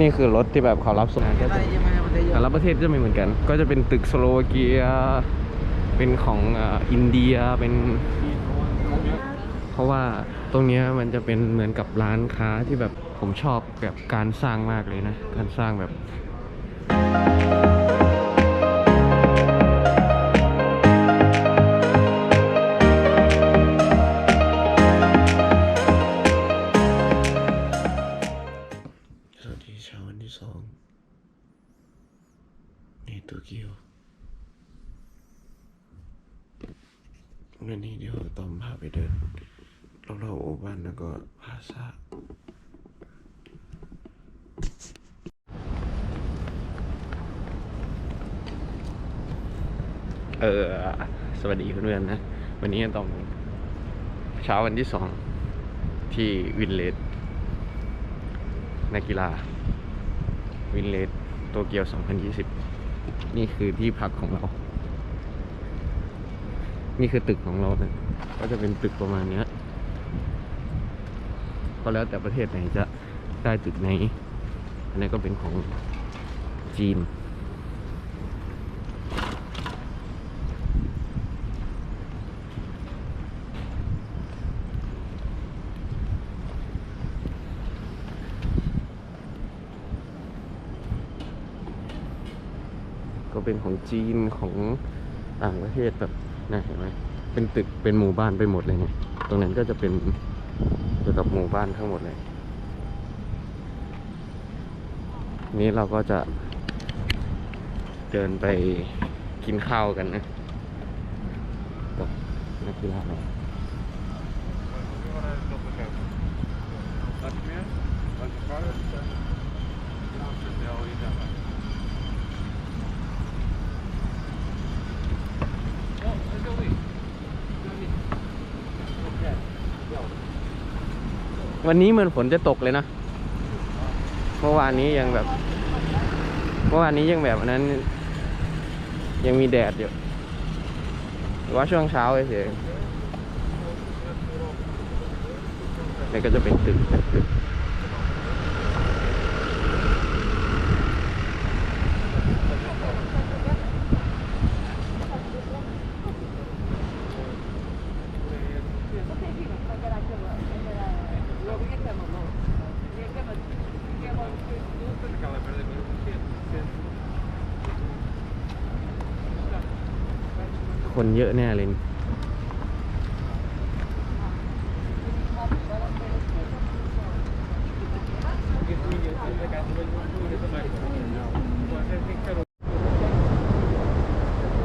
นี่คือรถที่แบบเขารับส่งแต่ละประเทศจะไม่เหมือนกัน ก็จะเป็นตึกสโลวาเกีย เป็นของอินเดีย เป็น เพราะว่าตรงนี้มันจะเป็นเหมือนกับร้านค้าที่แบบผมชอบแบบการสร้างมากเลยนะ การสร้างแบบ โตเกียววันนี้เดี๋ยวต้อมพาไปเดินรอบๆหมู่บ้านแล้วก็พาซาเออ สวัสดีเพื่อนๆนะ วันนี้ต้องเช้าวันที่สองที่วินเลสนักกีฬา วินเลสโตเกียว 2020 นี่คือที่พักของเรา นี่คือตึกของเราเนี่ยก็จะเป็นตึกประมาณเนี้ย ก็แล้วแต่ประเทศไหนจะได้ตึกไหน อันนี้ก็เป็นของจีน ก็เป็นของจีนของต่างประเทศแบบนะเห็นไหมเป็นตึกเป็นหมู่บ้านไปหมดเลยเนี่ยตรงนั้นก็จะเป็นเกี่ยวกับหมู่บ้านทั้งหมดเลย นี้เราก็จะเดินไปกินข้าวกันนะกับนักกีฬาเรา วันนี้เหมือนฝนจะตกเลยนะเมื่อวานนี้ยังแบบ เมื่อวานนี้ยังแบบนนั้น ยังมีแดดอยู่หรือว่าช่วงเช้าเฉยๆนี่ก็จะเป็นตึกตึก เยอะแน่เลย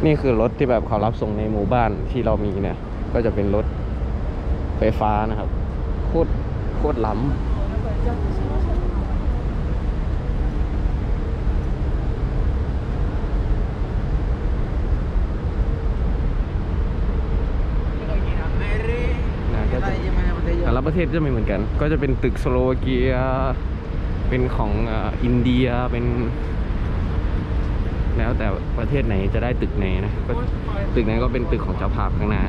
นี่คือรถที่แบบเขารับส่งในหมู่บ้านที่เรามีเนี่ย ก็จะเป็นรถไฟฟ้านะครับ โคตรโคตรล้ำนะก็จะแต่ละ ประเทศจะไม่เหมือนกัน ก็จะเป็นตึกสโลวาเกีย เป็นของอินเดีย เป็น แล้วแต่ประเทศไหนจะได้ตึกไหนนะ ก็ตึกนั้นก็เป็นตึกของเจ้าภาพข้างหน้า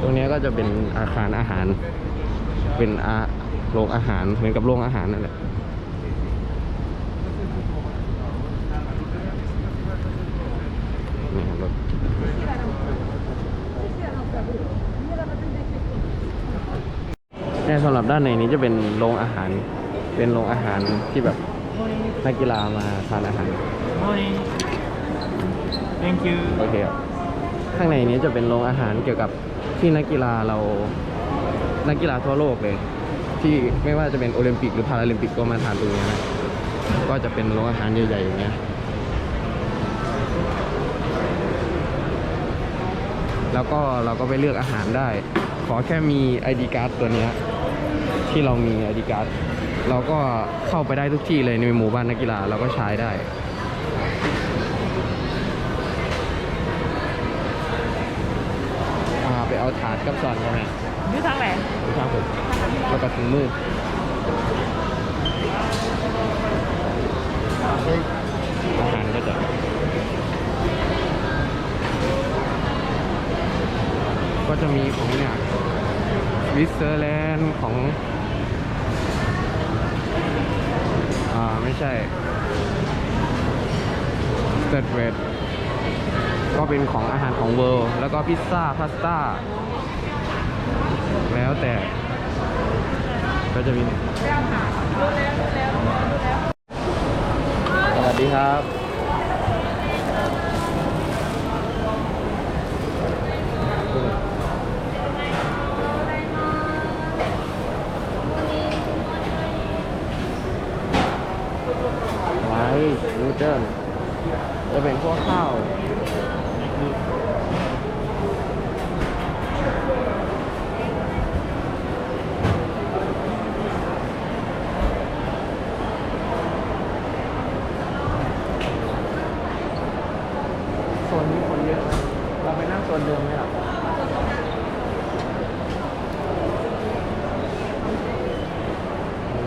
ตรงนี้ก็จะเป็นอาคารอาหาร เป็นอาโรงอาหารเหมือนกับโรงอาหารนั่นแหละ นี่ครับรถ เนี่ยสำหรับด้านในนี้จะเป็นโรงอาหาร เป็นโรงอาหารที่แบบนักกีฬามาทานอาหาร Morning. Thank you. โอเคครับข้างในนี้จะเป็นโรงอาหารเกี่ยวกับที่นักกีฬาเรานักกีฬาทั่วโลกเลย ที่ไม่ว่าจะเป็นโอลิมปิกหรือพาราลิมปิกก็มาทานตรงนี้นะก็จะเป็นโรงอาหารใหญ่ๆอย่างเงี้ย แล้วก็เราก็ไปเลือกอาหารได้ ขอแค่มี ID card ตัวเนี้ยที่เรามี ID card เราก็เข้าไปได้ทุกที่เลยในหมู่บ้านนักกีฬาเราก็ใช้ได้อ่าไปเอาถาดกับซอนใช่ไหมอยู่ทางไหนครับผมแล้วก็ถุงมืออาหารก็จะ ก็จะมีของเนี่ยวิตเซอร์แลนด์ของ อ่า ไม่ใช่สเต r เวดก็เป็นของอาหารของเวิลด์แล้วก็พิซซ่า พาสต้า แล้วแต่ ก็จะมีสวัสดีครับ นูเดิลจะเป็นพวกข้าว โซนนี้คนเยอะนะเราไปนั่งโซนเดิมไหมล่ะ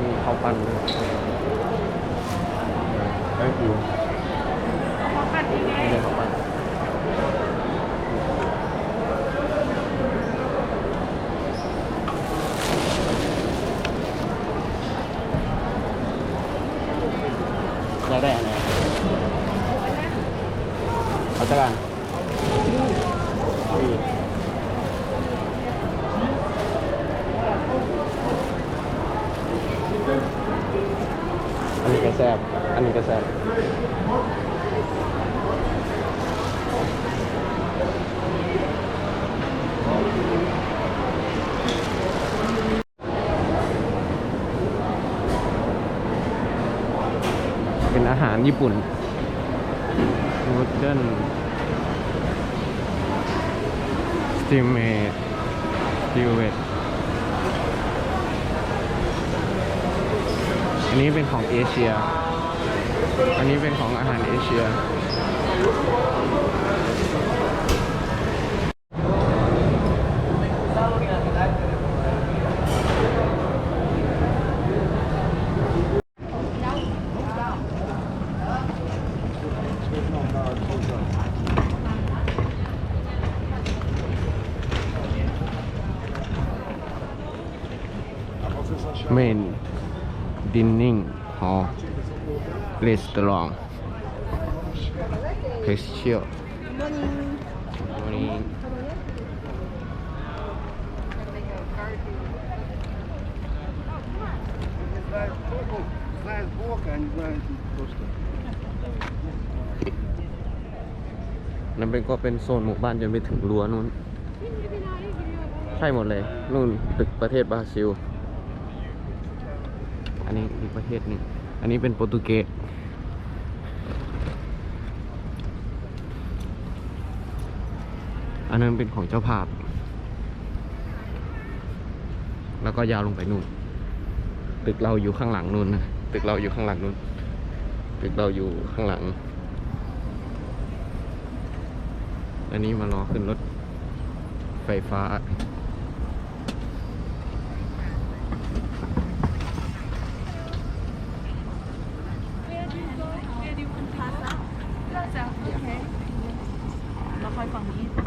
มีข้าวปั้นด้วยเอ้ยอยู่ไม่ได้ข้าวปั้นเราได้อะไรเอาจักกันเอาอีกอันนี้ก็แซ่บอันนี้ก็แซ่บเป็นอารญี่ปุ่นนูเดิลสติมเมดสติวเวตอันนี้เป็นของเอเชีย อันนี้เป็นของอาหารเอเชีย เมนดินนิ่งฮอล restaurant texture morning นั่นเป็นก็เป็นโซนหมู่บ้านจนไปถึงรั้วนู้น ใช่หมดเลย นู่นตึกประเทศบราซิล อันนี้อีกประเทศหนึ่งอันนี้เป็นโปรตุเกส อันนั้นเป็นของเจ้าภาพ แล้วก็ยาวลงไปนู่น ตึกเราอยู่ข้างหลังนู่นนะ ตึกเราอยู่ข้างหลังนู่น ตึกเราอยู่ข้างหลัง อันนี้มารอขึ้นรถไฟฟ้าเราคอยฝั่งนี้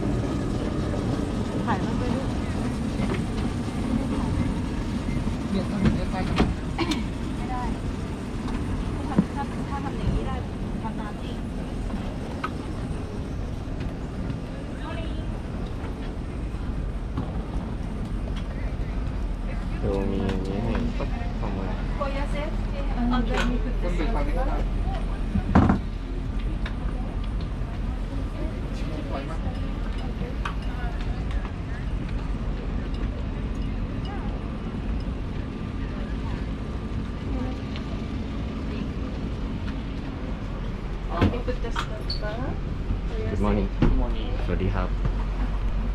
Good morning. Good morning. สวัสดีครับ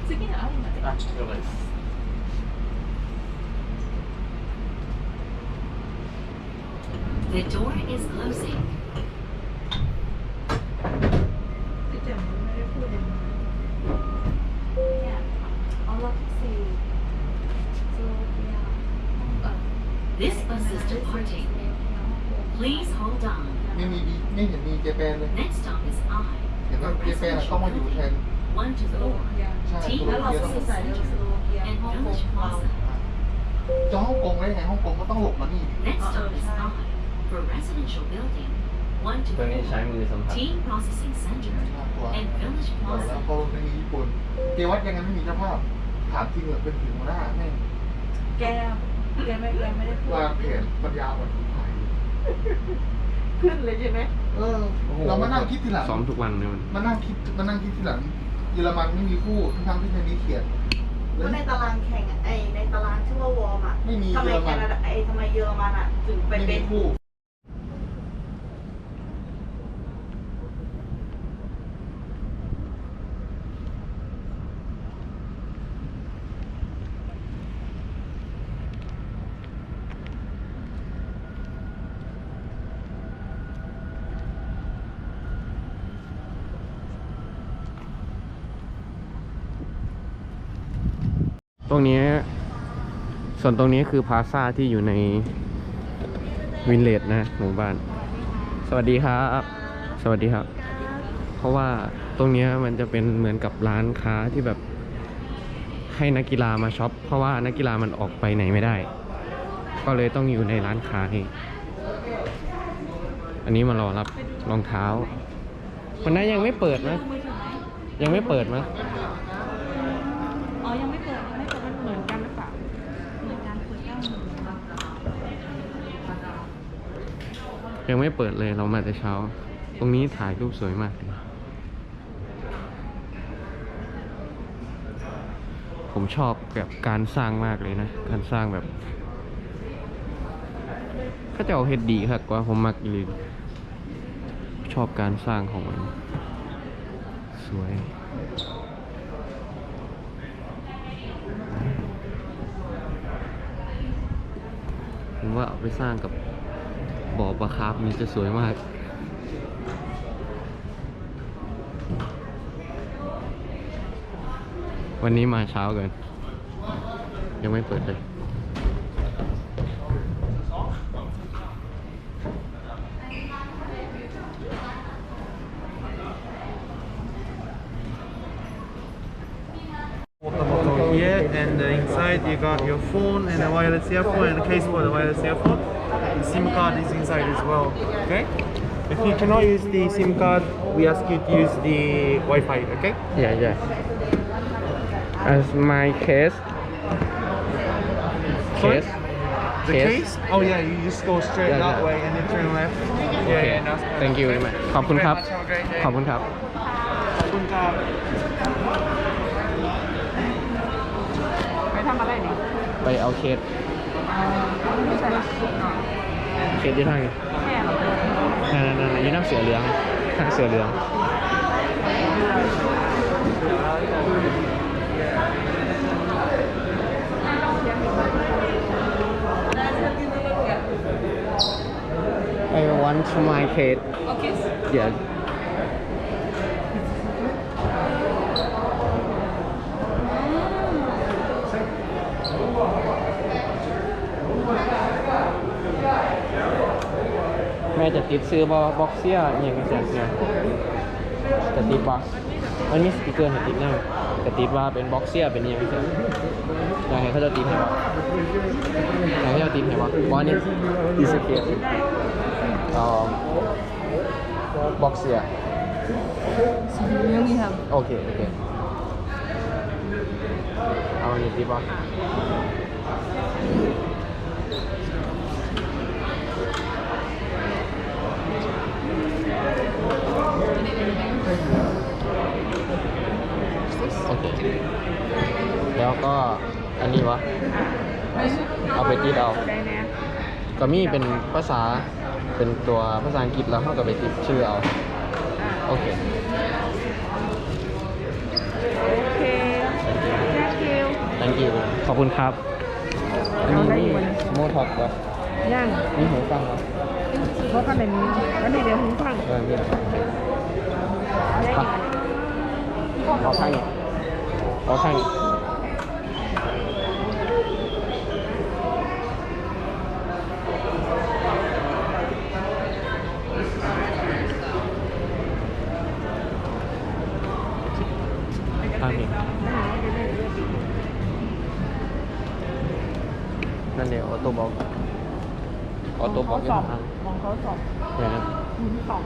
次の案まで Ah, to the. The door is closing. This bus is departing. Please hold on. ไม่มีดีไม่เห็นมีเจแปนเลย Next stop is I เห็นว่า for เจแปนอะต้องมาอยู่แทน residential. One to four. ใช่ T แล้วเราก็ processing ใส่เรื่องส center โลเกีย and ฮ่องกง village เรา plaza. จะฮ่องกงได้ไงฮ่องกงก็ต้องหลบมานี่ Next Uh-oh, stop is sorry. I for residential building. One to ตัวนี้ใช้ four. มือสัมผัส T processing center น่ากลัว and village แล้ว plaza. ก็ไม่มีญี่ปุ่นเกวัดยังไงไม่มีเจ้าภาพถามจริงเหรอเป็นถึงหัวหน้าแม่งแกแกไม่แกไม่ได้พูดวางแผนปัญญาอ่อนไทย ขึ้นเลยใช่ไหมเออ เรามานั่งคิดทีหลังซ้อมทุกวันเลยมัน มานั่งคิดมานั่งคิดทีหลัง เยอรมันไม่มีคู่ทั้งๆที่ในนี้เขียนเพราะในตารางแข่งอะไอในตารางชื่อว่าวอร์มอะไม่มีทำไมเยอรแคมันนาดาไอทำไมเยอรมันอะ ถึงไปไม่เป็มีนคู่ ต รงนี้ ส่วนตรงนี้คือพาซ่าที่อยู่ในวินเลดนะหมู่บ้าน สวัสดีครับ สวัสดีครับ เพราะว่าตรงนี้มันจะเป็นเหมือนกับร้านค้าที่แบบให้นักกีฬามาช็อป เพราะว่านักกีฬามันออกไปไหนไม่ได้ ก็เลยต้องอยู่ในร้านค้านี่อันนี้มารอรับรองเท้าวันนั้นยังไม่เปิดนะยังไม่เปิดมั้ย อ๋อ ยังไม่เปิดยังไม่เปิดมันเหมือนกันหรือเปล่าเหมือนกันเปิดเก้าโมง ยังไม่เปิดเลยเรามาแต่เช้า ตรงนี้ถ่ายรูปสวยมากเลยผมชอบแบบการสร้างมากเลยนะ การสร้างแบบเขาจะเอาเฮ็ดดีครับกว่าผมมักอีหลีชอบการสร้างของมันสวยผมว่าเอาไปสร้างกับ บ่อปลาคาร์ฟนี่จะสวยมาก วันนี้มาเช้าเกิน ยังไม่เปิดเลย Yeah, and uh, inside you got your phone and a wireless earphone and a case for the wireless earphone. SIM card is inside as well. Okay. If you cannot use the SIM card, we ask you to use the Wi-Fi. Okay. Yeah, yeah. As my case. Sorry? Case. The case? case? Oh yeah, you just go straight yeah, that yeah. way and then turn left. Okay. yeah, no, Thank you very much. Thank you. Thank you เคสที่ทางนี้แม่เราเปิดนั่นนั่นนั่นยี่น้ำเสือเหลืองทางเสือเหลือง I want my case โอเค yeah แม่จะติดซื้อบบ็อกเซียอย่างเงี้ยเนี่ยจะติดบ็อกมันมีสติกเกอร์ให้ติดหน้าจะติดว่าเป็นบ็อกเซียเป็นอยังไงอยากให้เขาจะติดให้บ่อยากให้เขาติดให้บ่บอลนี่ดีสเกียร์อ๋อบ็อกเซียเรื่องนี้ครั โอเคโอเคเอาอันนี้ติดบ่โอเค แล้วก็อันนี้วะ เอาไปติดเอาได้แน่ก็มีเป็นภาษา เป็นตัวภาษาอังกฤษแล้วเขาก็ไปติดชื่อเอา โอเคโอเค thank you thank you ขอบคุณครับอันนี้เอาได้มีอยู่บนโมท็อกเหรอย่างมีหูฟังเหรอ có cái này cái này đều hướng phẳng ừ, có xanh có xanh นั่นเดี๋ยวออโต้บล็อกออโต้บล็อกยังทำ เขาสองอย่างนั้นสอง